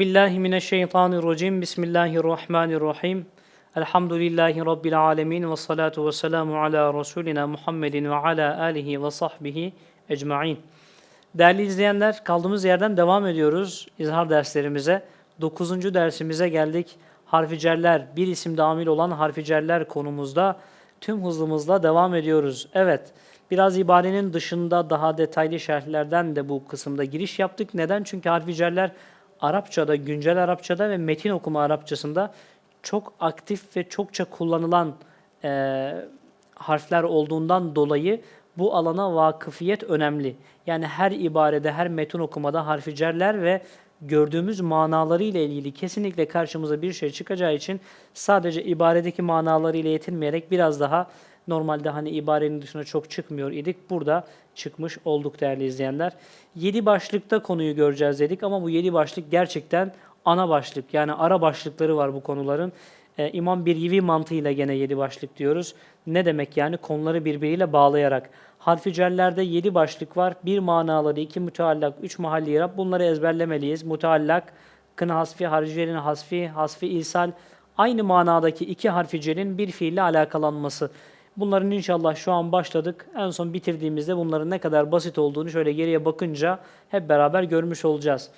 Billahi mineşşeytanirracim. Bismillahirrahmanirrahim. Elhamdülillahi rabbil alamin ve salatu vesselamu ala rasulina Muhammedin ve ala alihi ve sahbihi ecmaîn. Değerli izleyenler, kaldığımız yerden devam ediyoruz izhar derslerimize. Dokuzuncu dersimize geldik. Harficerler, bir isimde amil olan harficerler konumuzda tüm hızımızla devam ediyoruz. Evet, biraz ibarenin dışında daha detaylı şerhlerden de bu kısımda giriş yaptık. Neden? Çünkü harficerler Arapçada, güncel Arapçada ve metin okuma Arapçasında çok aktif ve çokça kullanılan e, harfler olduğundan dolayı bu alana vakıfiyet önemli. Yani her ibarede, her metin okumada harficerler ve gördüğümüz manaları ile ilgili kesinlikle karşımıza bir şey çıkacağı için sadece ibaredeki manaları ile yetinmeyerek biraz daha normalde hani ibarenin dışına çok çıkmıyor idik. Burada çıkmış olduk değerli izleyenler. Yedi başlıkta konuyu göreceğiz dedik ama bu yedi başlık gerçekten ana başlık. Yani ara başlıkları var bu konuların. Ee, İmam Birgivi mantığıyla gene yedi başlık diyoruz. Ne demek yani? Konuları birbiriyle bağlayarak. Harficerlerde yedi başlık var. Bir manaları, iki müteallak, üç mahalli irab. Bunları ezberlemeliyiz. Müteallak, kın hasfi, harficerin hasfi, hasfi ilsal. Aynı manadaki iki harficerin bir fiille alakalanması. Bunların inşallah şu an başladık. En son bitirdiğimizde bunların ne kadar basit olduğunu şöyle geriye bakınca hep beraber görmüş olacağız.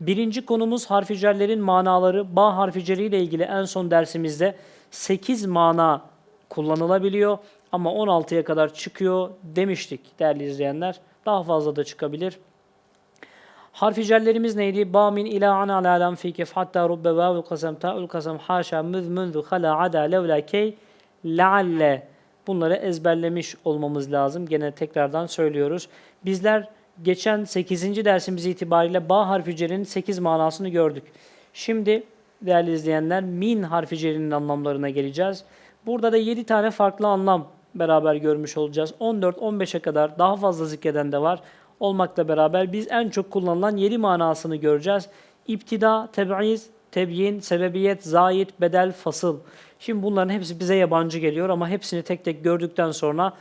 Birinci konumuz harficerlerin manaları. Ba harficeri ile ilgili en son dersimizde 8 mana kullanılabiliyor ama 16'ya kadar çıkıyor demiştik değerli izleyenler. Daha fazla da çıkabilir. Harficerlerimiz neydi? Ba min ila an ala lam fi kef hatta rubbe vavul kasam ta'ul kasam haşa müz mündü hala ada levla key lealle bunları ezberlemiş olmamız lazım. Gene tekrardan söylüyoruz. Bizler geçen 8. dersimiz itibariyle ba harficerinin 8 manasını gördük. Şimdi değerli izleyenler min harficerinin anlamlarına geleceğiz. Burada da 7 tane farklı anlam beraber görmüş olacağız. 14-15'e kadar daha fazla zikreden de var. Olmakla beraber biz en çok kullanılan 7 manasını göreceğiz. İptida, teb'iz, tebyin, sebebiyet, zayit, bedel, fasıl. Şimdi bunların hepsi bize yabancı geliyor ama hepsini tek tek gördükten sonra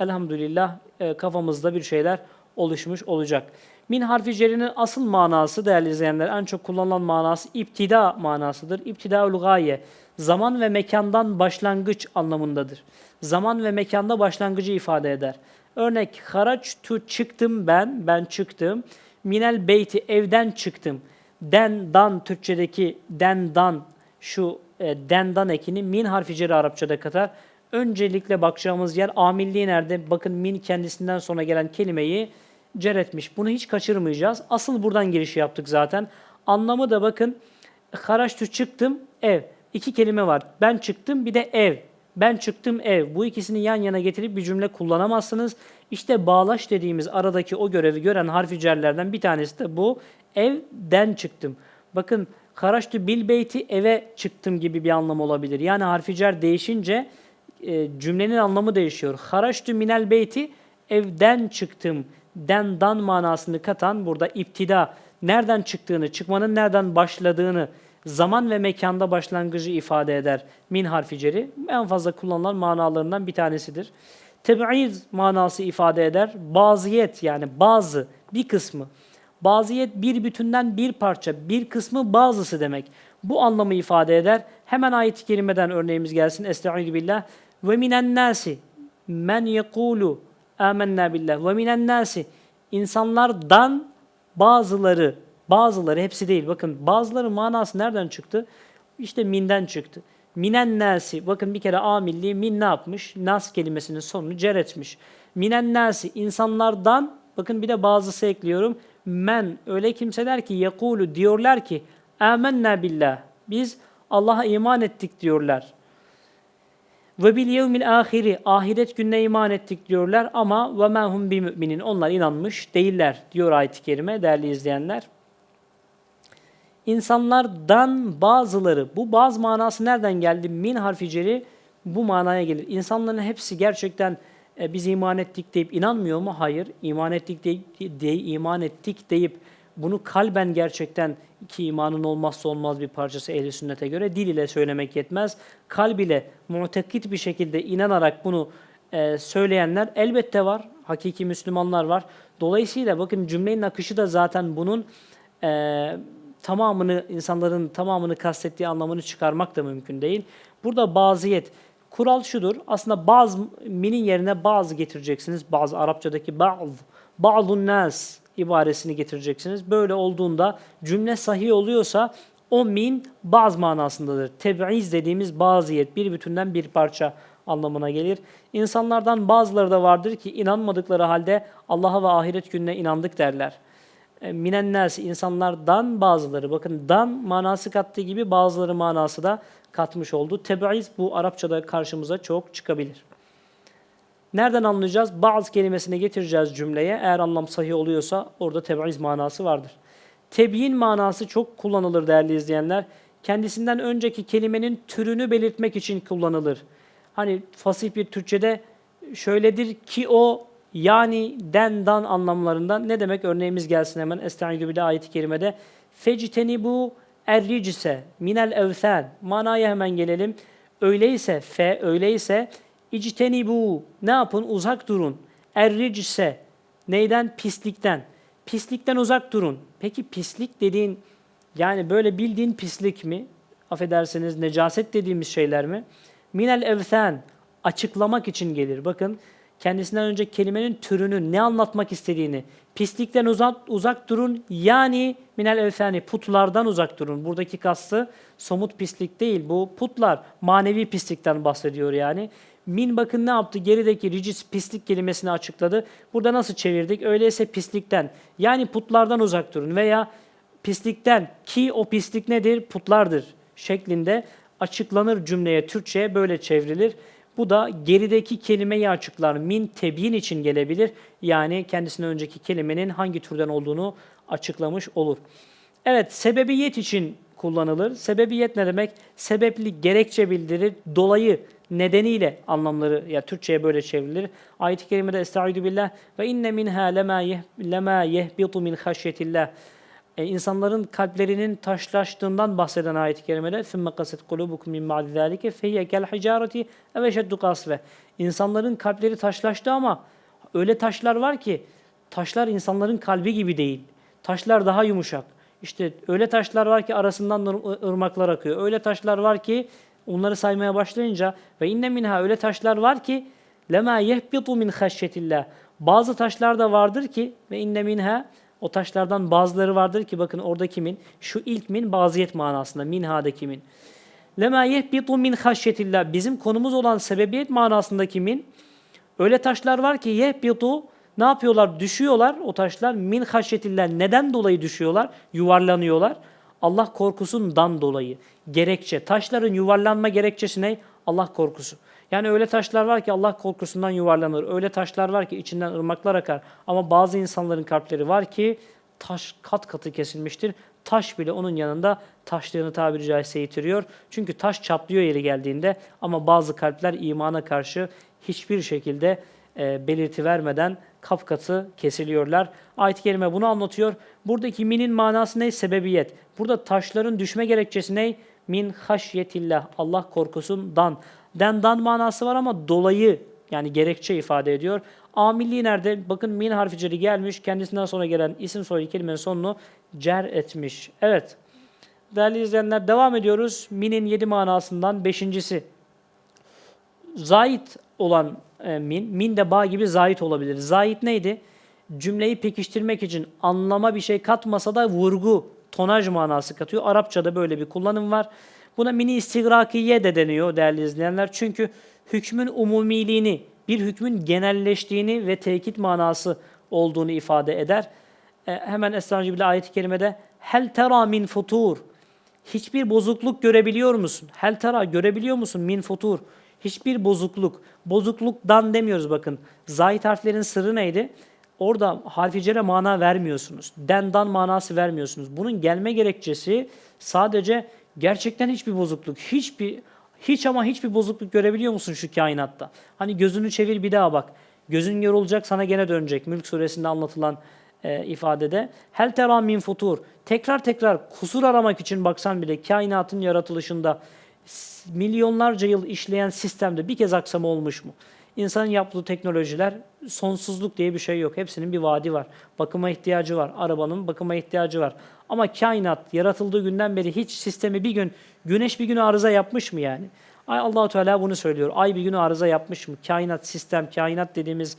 elhamdülillah e, kafamızda bir şeyler oluşmuş olacak. Min harfi cerinin asıl manası değerli izleyenler en çok kullanılan manası iptida manasıdır. İptidaül gaye zaman ve mekandan başlangıç anlamındadır. Zaman ve mekanda başlangıcı ifade eder. Örnek haraç tu çıktım ben, ben çıktım. Minel beyti evden çıktım. Den, dan Türkçedeki den, dan şu e, den, dan ekini min harfi ceri Arapçada katar. Öncelikle bakacağımız yer amilliği nerede? Bakın min kendisinden sonra gelen kelimeyi cer etmiş. Bunu hiç kaçırmayacağız. Asıl buradan girişi yaptık zaten. Anlamı da bakın haraçtu çıktım ev. İki kelime var. Ben çıktım bir de ev. Ben çıktım ev. Bu ikisini yan yana getirip bir cümle kullanamazsınız. İşte bağlaş dediğimiz aradaki o görevi gören harfi cerlerden bir tanesi de bu. Evden çıktım. Bakın haraçtu bil beyti eve çıktım gibi bir anlam olabilir. Yani harfi cer değişince e, cümlenin anlamı değişiyor. Haraçtu minel beyti evden çıktım. Den dan manasını katan burada iptida nereden çıktığını, çıkmanın nereden başladığını, zaman ve mekanda başlangıcı ifade eder min harficeri. En fazla kullanılan manalarından bir tanesidir. Teb'iz manası ifade eder. Baziyet yani bazı, bir kısmı. Baziyet bir bütünden bir parça, bir kısmı bazısı demek. Bu anlamı ifade eder. Hemen ayet-i kerimeden örneğimiz gelsin. Estaizu billah. Ve minen nasi men yekulu amennâ billah ve minen nasi insanlardan bazıları bazıları hepsi değil bakın bazıları manası nereden çıktı? İşte minden çıktı. Minen nasi bakın bir kere amilli min ne yapmış? Nas kelimesinin sonunu cer etmiş. Minen nasi insanlardan bakın bir de bazısı ekliyorum. Men öyle kimseler ki yekulu diyorlar ki amennâ billah biz Allah'a iman ettik diyorlar. Ve bil yevmil ahiri ahiret gününe iman ettik diyorlar ama ve ma hum bi müminin onlar inanmış değiller diyor ayet-i kerime değerli izleyenler. İnsanlardan bazıları bu bazı manası nereden geldi? Min harfi ceri bu manaya gelir. İnsanların hepsi gerçekten e, biz iman ettik deyip inanmıyor mu? Hayır. İman ettik deyip, de, iman ettik deyip bunu kalben gerçekten ki imanın olmazsa olmaz bir parçası ehli sünnete göre dil ile söylemek yetmez. Kalb ile mutekit bir şekilde inanarak bunu e, söyleyenler elbette var. Hakiki Müslümanlar var. Dolayısıyla bakın cümlenin akışı da zaten bunun e, tamamını insanların tamamını kastettiği anlamını çıkarmak da mümkün değil. Burada baziyet kural şudur. Aslında bazı minin yerine bazı getireceksiniz. Bazı Arapçadaki ba'z, ba'zun nas ibaresini getireceksiniz. Böyle olduğunda cümle sahih oluyorsa o min baz manasındadır. Teb'iz dediğimiz baziyet bir bütünden bir parça anlamına gelir. İnsanlardan bazıları da vardır ki inanmadıkları halde Allah'a ve ahiret gününe inandık derler. E, Minen nasi insanlardan bazıları bakın dan manası kattığı gibi bazıları manası da katmış oldu. Teb'iz bu Arapçada karşımıza çok çıkabilir. Nereden anlayacağız? Bazı kelimesini getireceğiz cümleye. Eğer anlam sahih oluyorsa orada teb'iz manası vardır. Tebyin manası çok kullanılır değerli izleyenler. Kendisinden önceki kelimenin türünü belirtmek için kullanılır. Hani fasih bir Türkçe'de şöyledir ki o yani den dan anlamlarından ne demek örneğimiz gelsin hemen Estaizu billah ayeti kerimede fectenibu erricse minel evsen manaya hemen gelelim. Öyleyse fe öyleyse ictenibu ne yapın uzak durun. Erricse neyden pislikten. Pislikten uzak durun. Peki pislik dediğin yani böyle bildiğin pislik mi? Affedersiniz necaset dediğimiz şeyler mi? Minel evsen açıklamak için gelir. Bakın kendisinden önce kelimenin türünü ne anlatmak istediğini pislikten uzak, uzak durun yani minel evsani putlardan uzak durun. Buradaki kastı somut pislik değil bu putlar manevi pislikten bahsediyor yani. Min bakın ne yaptı? Gerideki ricis pislik kelimesini açıkladı. Burada nasıl çevirdik? Öyleyse pislikten yani putlardan uzak durun veya pislikten ki o pislik nedir? Putlardır şeklinde açıklanır cümleye Türkçe'ye böyle çevrilir. Bu da gerideki kelimeyi açıklar. Min tebyin için gelebilir. Yani kendisinden önceki kelimenin hangi türden olduğunu açıklamış olur. Evet, sebebiyet için kullanılır. Sebebiyet ne demek? Sebepli gerekçe bildirir. Dolayı nedeniyle anlamları ya Türkçeye böyle çevrilir. Ayet-i kerimede Estaizu billah ve inne minha lema yeh, lema yehbitu min haşyetillah E, insanların kalplerinin taşlaştığından bahseden ayet-i kerimede ثُمَّ قَسَتْ قُلُوبُكُمْ مِنْ بَعْدِ ذَٰلِكَ فَهِيَ كَالْحِجَارَةِ اَوْ اَشَدُّ قَاسْوَ İnsanların kalpleri taşlaştı ama öyle taşlar var ki taşlar insanların kalbi gibi değil. Taşlar daha yumuşak. İşte öyle taşlar var ki arasından ır- ırmaklar akıyor. Öyle taşlar var ki onları saymaya başlayınca ve inne minha öyle taşlar var ki lema yehbitu min haşyetillah. Bazı taşlar da vardır ki ve inne minha o taşlardan bazıları vardır ki bakın oradaki min şu ilk min baziyet manasında minha'daki min. Lema yehbitu min haşyetillah. Bizim konumuz olan sebebiyet manasındaki min öyle taşlar var ki yehbitu ne yapıyorlar? Düşüyorlar o taşlar min haşyetillah. Neden dolayı düşüyorlar? Yuvarlanıyorlar. Allah korkusundan dolayı. Gerekçe. Taşların yuvarlanma gerekçesi ne? Allah korkusu. Yani öyle taşlar var ki Allah korkusundan yuvarlanır. Öyle taşlar var ki içinden ırmaklar akar. Ama bazı insanların kalpleri var ki taş kat katı kesilmiştir. Taş bile onun yanında taşlığını tabiri caizse yitiriyor. Çünkü taş çatlıyor yeri geldiğinde ama bazı kalpler imana karşı hiçbir şekilde e, belirti vermeden kapkatı kesiliyorlar. Ayet-i Kerime bunu anlatıyor. Buradaki minin manası ne? Sebebiyet. Burada taşların düşme gerekçesi ne? Min haşyetillah. Allah korkusundan. Den dan manası var ama dolayı yani gerekçe ifade ediyor. Amilliği nerede? Bakın min harfi ceri gelmiş. Kendisinden sonra gelen isim soy kelimenin sonunu cer etmiş. Evet. Değerli izleyenler devam ediyoruz. Minin yedi manasından beşincisi. Zait olan e, min, min de ba gibi zait olabilir. Zait neydi? Cümleyi pekiştirmek için anlama bir şey katmasa da vurgu, tonaj manası katıyor. Arapçada böyle bir kullanım var. Buna mini istigrakiye de deniyor değerli izleyenler. Çünkü hükmün umumiliğini, bir hükmün genelleştiğini ve tekit manası olduğunu ifade eder. E, hemen Estağfirullah ayet-i kerimede hel tera min futur Hiçbir bozukluk görebiliyor musun? Hel tera görebiliyor musun min futur? Hiçbir bozukluk. Bozukluktan demiyoruz bakın. Zahit harflerin sırrı neydi? Orada harfi cere mana vermiyorsunuz. Dendan manası vermiyorsunuz. Bunun gelme gerekçesi sadece gerçekten hiçbir bozukluk, hiçbir hiç ama hiçbir bozukluk görebiliyor musun şu kainatta? Hani gözünü çevir bir daha bak. Gözün yorulacak sana gene dönecek. Mülk suresinde anlatılan e, ifadede. Hel tera min futur. Tekrar tekrar kusur aramak için baksan bile kainatın yaratılışında milyonlarca yıl işleyen sistemde bir kez aksama olmuş mu? İnsanın yaptığı teknolojiler sonsuzluk diye bir şey yok. Hepsinin bir vadi var. Bakıma ihtiyacı var. Arabanın bakıma ihtiyacı var. Ama kainat yaratıldığı günden beri hiç sistemi bir gün güneş bir gün arıza yapmış mı yani? Ay Allahu Teala bunu söylüyor. Ay bir gün arıza yapmış mı? Kainat sistem, kainat dediğimiz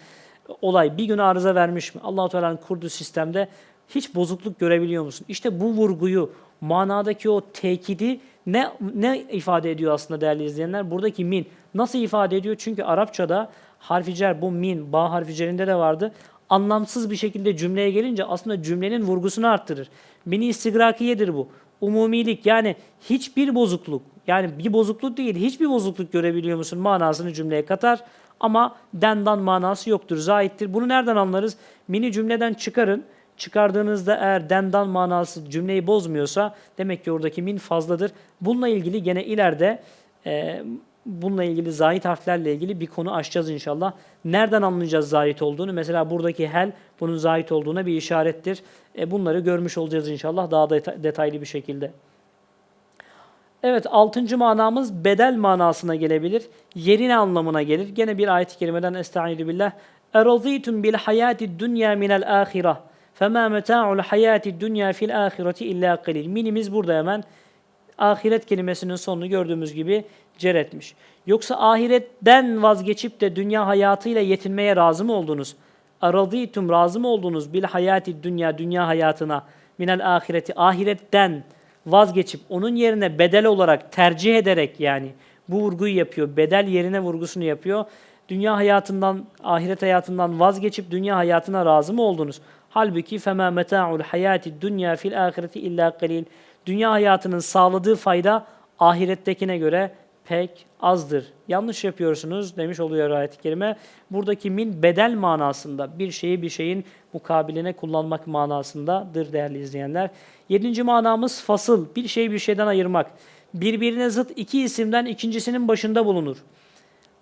olay bir gün arıza vermiş mi? Allahu Teala'nın kurduğu sistemde hiç bozukluk görebiliyor musun? İşte bu vurguyu, manadaki o tekidi ne ne ifade ediyor aslında değerli izleyenler? Buradaki min nasıl ifade ediyor? Çünkü Arapçada harfi cer bu min, ba harfi cerinde de vardı. Anlamsız bir şekilde cümleye gelince aslında cümlenin vurgusunu arttırır. Mini istigrakiyedir bu. Umumilik yani hiçbir bozukluk yani bir bozukluk değil hiçbir bozukluk görebiliyor musun manasını cümleye katar. Ama dendan manası yoktur, zaittir. Bunu nereden anlarız? Mini cümleden çıkarın. Çıkardığınızda eğer dendan manası cümleyi bozmuyorsa demek ki oradaki min fazladır. Bununla ilgili gene ileride e, bununla ilgili zahit harflerle ilgili bir konu açacağız inşallah. Nereden anlayacağız zahit olduğunu? Mesela buradaki hel bunun zahit olduğuna bir işarettir. E, bunları görmüş olacağız inşallah daha da detaylı bir şekilde. Evet altıncı manamız bedel manasına gelebilir. Yerine anlamına gelir. Gene bir ayet-i kerimeden estaizu billah. اَرَضِيتُمْ بِالْحَيَاةِ الدُّنْيَا مِنَ الْآخِرَةِ فَمَا مَتَاعُ الْحَيَاةِ الدُّنْيَا فِي الْآخِرَةِ اِلَّا قَلِيلٌ Minimiz burada hemen ahiret kelimesinin sonunu gördüğümüz gibi cer etmiş. Yoksa ahiretten vazgeçip de dünya hayatıyla yetinmeye razı mı oldunuz? Araditum razı mı oldunuz bil hayati dünya dünya hayatına minel ahireti ahiretten vazgeçip onun yerine bedel olarak tercih ederek yani bu vurguyu yapıyor. Bedel yerine vurgusunu yapıyor. Dünya hayatından, ahiret hayatından vazgeçip dünya hayatına razı mı oldunuz? Halbuki fema meta'ul hayati dünya fil ahireti illa qalil. Dünya hayatının sağladığı fayda ahirettekine göre pek azdır. Yanlış yapıyorsunuz demiş oluyor ayet-i kerime. Buradaki min bedel manasında bir şeyi bir şeyin mukabiline kullanmak manasındadır değerli izleyenler. Yedinci manamız fasıl. Bir şeyi bir şeyden ayırmak. Birbirine zıt iki isimden ikincisinin başında bulunur.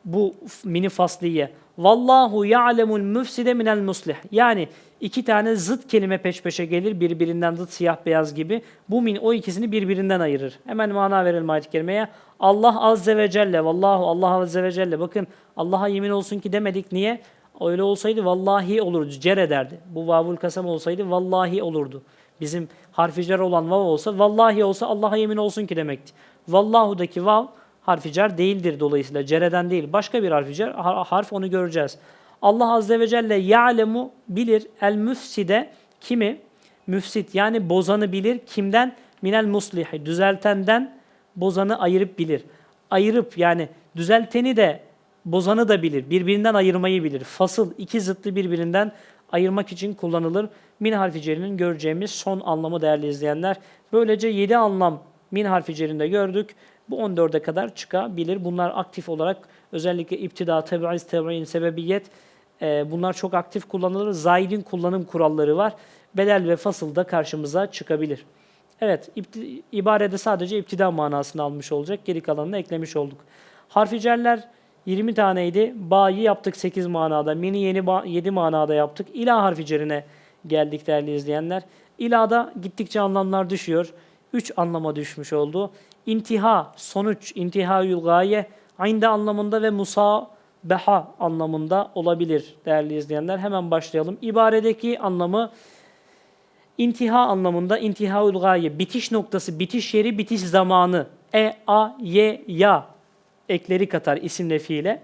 Bu mini fasliye. Vallahu ya'lemul müfside minel muslih. Yani iki tane zıt kelime peş peşe gelir birbirinden zıt siyah beyaz gibi. Bu min o ikisini birbirinden ayırır. Hemen mana verelim ayet-i. Allah azze ve celle. Vallahu Allah azze ve celle. Bakın Allah'a yemin olsun ki demedik. Niye? Öyle olsaydı vallahi olurdu. Cer ederdi. Bu vavul kasam olsaydı vallahi olurdu. Bizim harfi cer olan vav olsa vallahi olsa Allah'a yemin olsun ki demekti. Vallahu'daki vav harfi cer değildir dolayısıyla cereden değil. Başka bir harfi cer harf onu göreceğiz. Allah azze ve celle ya'lemu bilir el müfside kimi? Müfsit yani bozanı bilir. Kimden? Minel muslihi düzeltenden bozanı ayırıp bilir. Ayırıp yani düzelteni de bozanı da bilir. Birbirinden ayırmayı bilir. Fasıl iki zıttı birbirinden ayırmak için kullanılır. Min harfi cerinin göreceğimiz son anlamı değerli izleyenler. Böylece 7 anlam min harfi cerinde gördük. Bu 14'e kadar çıkabilir. Bunlar aktif olarak özellikle iptida, tebiiz, tebiin, sebebiyet e, bunlar çok aktif kullanılır. Zaidin kullanım kuralları var. Bedel ve fasıl da karşımıza çıkabilir. Evet, ibarede sadece iptida manasını almış olacak. Geri kalanını eklemiş olduk. Harfi cerler 20 taneydi. Ba'yı yaptık 8 manada. Mini yeni 7 manada yaptık. İla harfi cerine geldik değerli izleyenler. İla'da gittikçe anlamlar düşüyor. 3 anlama düşmüş oldu. İntiha, sonuç, intihayül gaye, inde anlamında ve musa beha anlamında olabilir değerli izleyenler. Hemen başlayalım. İbaredeki anlamı intiha anlamında intihaül gaye, bitiş noktası, bitiş yeri, bitiş zamanı. E, a, y, ya ekleri katar isimle fiile.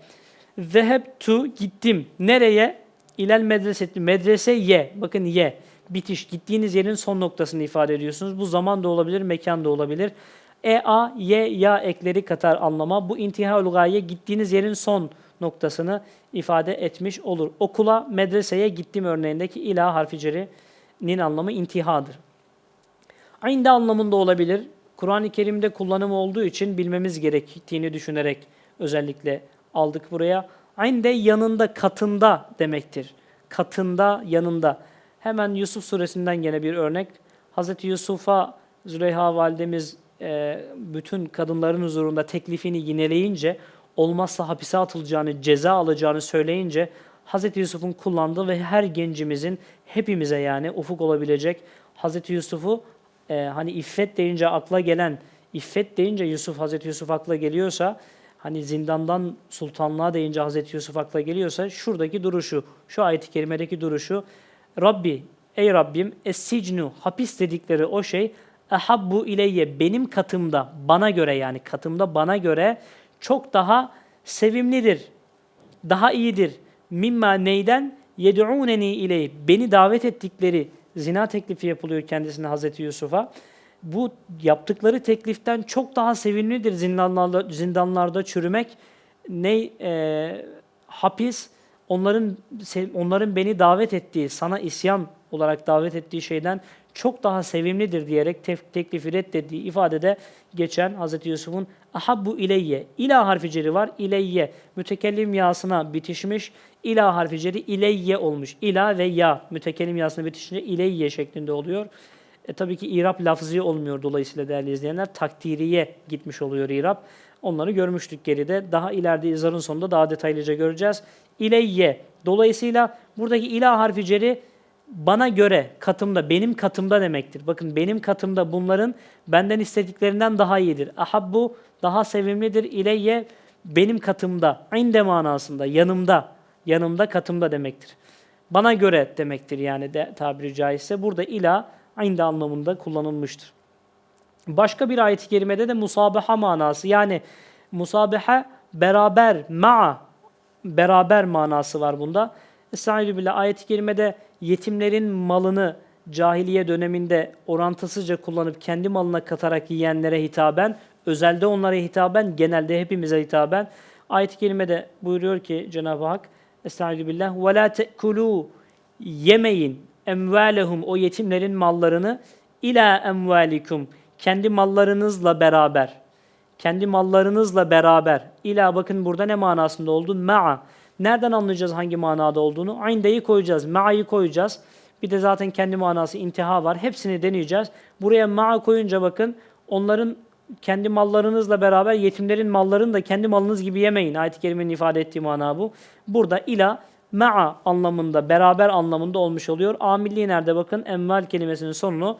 Zeheb tu gittim. Nereye? İlel medreseti. Medrese ye. Bakın ye. Bitiş. Gittiğiniz yerin son noktasını ifade ediyorsunuz. Bu zaman da olabilir, mekan da olabilir. E, a, y, ya ekleri katar anlama. Bu intiha gaye gittiğiniz yerin son noktasını ifade etmiş olur. Okula, medreseye gittim örneğindeki ila harfi cerinin anlamı intihadır. Aynı anlamında olabilir. Kur'an-ı Kerim'de kullanımı olduğu için bilmemiz gerektiğini düşünerek özellikle aldık buraya. Aynı de yanında, katında demektir. Katında, yanında. Hemen Yusuf suresinden gene bir örnek. Hazreti Yusuf'a Züleyha validemiz e, bütün kadınların huzurunda teklifini yineleyince, olmazsa hapise atılacağını, ceza alacağını söyleyince, Hazreti Yusuf'un kullandığı ve her gencimizin hepimize yani ufuk olabilecek Hazreti Yusuf'u e, hani iffet deyince akla gelen, iffet deyince Yusuf, Hazreti Yusuf akla geliyorsa, hani zindandan sultanlığa deyince Hazreti Yusuf akla geliyorsa, şuradaki duruşu, şu ayet-i kerimedeki duruşu, Rabbi, ey Rabbim es-sicnu hapis dedikleri o şey ehabbu ileyye benim katımda bana göre yani katımda bana göre çok daha sevimlidir. Daha iyidir. Mimma neyden yed'uneni iley beni davet ettikleri zina teklifi yapılıyor kendisine Hazreti Yusuf'a. Bu yaptıkları tekliften çok daha sevimlidir zindanlarda, zindanlarda çürümek. Ne e, hapis onların onların beni davet ettiği, sana isyan olarak davet ettiği şeyden çok daha sevimlidir diyerek tef- teklifi reddettiği ifadede geçen Hz. Yusuf'un ahabbu ileyye, ila harfi ceri var, ileyye, mütekellim yasına bitişmiş, ila harfi ceri ileyye olmuş. İla ve ya, mütekellim yasına bitişince ileyye şeklinde oluyor. E, tabii ki İrab lafzı olmuyor dolayısıyla değerli izleyenler. Takdiriye gitmiş oluyor İrab. Onları görmüştük geride. Daha ileride izarın sonunda daha detaylıca göreceğiz. İleyye. Dolayısıyla buradaki ilah harfi ceri bana göre katımda, benim katımda demektir. Bakın benim katımda bunların benden istediklerinden daha iyidir. Ahabbu daha sevimlidir. İleyye benim katımda, inde manasında, yanımda, yanımda katımda demektir. Bana göre demektir yani de tabiri caizse. Burada ila inde anlamında kullanılmıştır. Başka bir ayet-i kerimede de musabaha manası yani musabaha beraber ma'a beraber manası var bunda. Estaizu billah ayet-i kerimede yetimlerin malını cahiliye döneminde orantısızca kullanıp kendi malına katarak yiyenlere hitaben, özelde onlara hitaben, genelde hepimize hitaben. Ayet-i kerimede buyuruyor ki Cenab-ı Hak Estaizu billah la te'kulû yemeyin emvalehum o yetimlerin mallarını ila emvalikum kendi mallarınızla beraber kendi mallarınızla beraber ila bakın burada ne manasında oldu ma'a nereden anlayacağız hangi manada olduğunu indeyi koyacağız ma'yı koyacağız bir de zaten kendi manası intiha var hepsini deneyeceğiz buraya ma'a koyunca bakın onların kendi mallarınızla beraber yetimlerin mallarını da kendi malınız gibi yemeyin. Ayet-i Kerime'nin ifade ettiği mana bu. Burada ila ma'a anlamında, beraber anlamında olmuş oluyor. Amilliği nerede bakın? Emval kelimesinin sonunu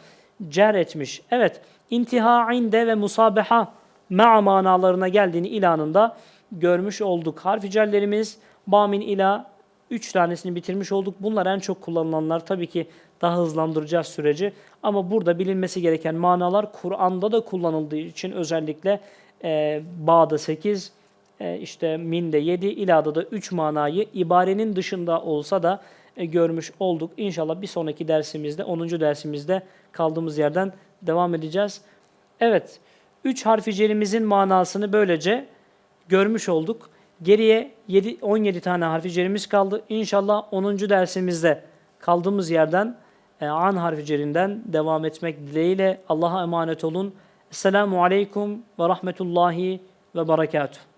cer etmiş. Evet, intiha inde ve musabeha ma'a manalarına geldiğini ilanında görmüş olduk. Harfi cerlerimiz bamin ila Üç tanesini bitirmiş olduk. Bunlar en çok kullanılanlar. Tabii ki daha hızlandıracağız süreci. Ama burada bilinmesi gereken manalar Kur'an'da da kullanıldığı için özellikle e, Ba'da 8, e, işte Min'de 7, İla'da da 3 manayı ibarenin dışında olsa da e, görmüş olduk. İnşallah bir sonraki dersimizde, 10. dersimizde kaldığımız yerden devam edeceğiz. Evet, 3 harfi cerimizin manasını böylece görmüş olduk. Geriye 7, 17 tane harfi cerimiz kaldı. İnşallah 10. dersimizde kaldığımız yerden e, an harfi cerinden devam etmek dileğiyle Allah'a emanet olun. Esselamu Aleyküm ve Rahmetullahi ve Berekatuhu.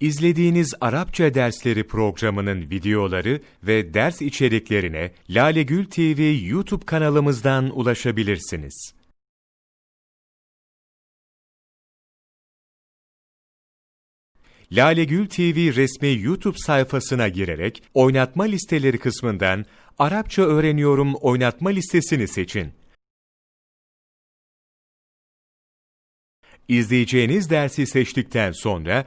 İzlediğiniz Arapça dersleri programının videoları ve ders içeriklerine Lale Gül TV YouTube kanalımızdan ulaşabilirsiniz. Lale Gül TV resmi YouTube sayfasına girerek oynatma listeleri kısmından Arapça öğreniyorum oynatma listesini seçin. İzleyeceğiniz dersi seçtikten sonra